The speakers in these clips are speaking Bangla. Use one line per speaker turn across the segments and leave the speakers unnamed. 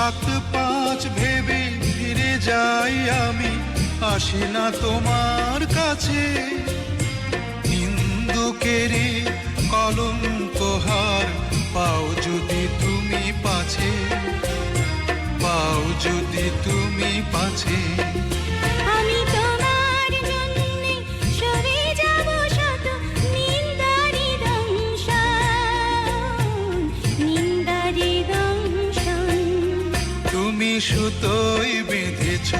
সাত পাঁচ ভেবে ফিরে যাই আমি। আসি না তোমার কাছে। হিন্দুকেরে কলম তোহার পাও যদি তুমি পাছে, পাও যদি তুমি পাছে। সুতোই বেঁধেছ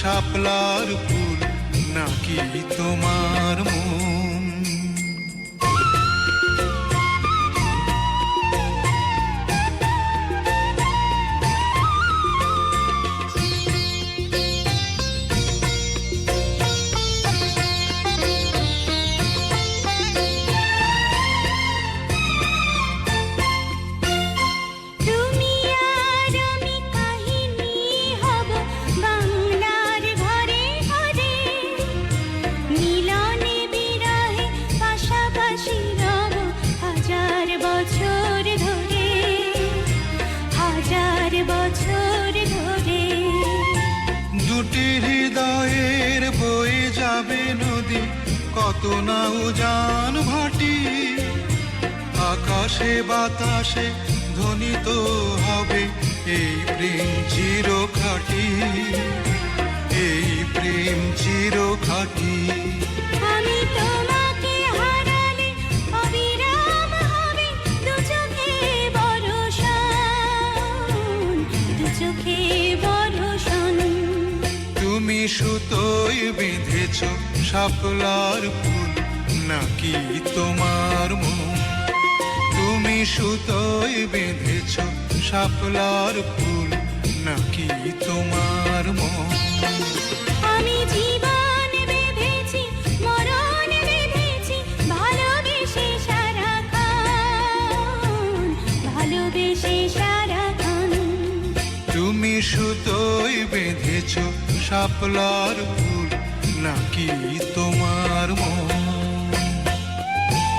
শাপলার ফুল নাকি তোমার মন কত না উজান ভাটি। আকাশে বাতাসে ধ্বনিত হবে এই প্রেম চির খাটি এই প্রেম চির খাটি সুতোই বেঁধেছ শাপলার ফুল। নাকি তোমার মন? তুমি সুতোই বেঁধেছ শাপলার ফুল। নাকি তোমার মন?
আমি জীবন বেঁধেছি মরণ বেঁধেছি ভালোবেসে সারাক্ষণ ভালোবেসে সারাক্ষণ
তুমি বেঁধেছ শাপলার ভুল নাকি তোমার মন?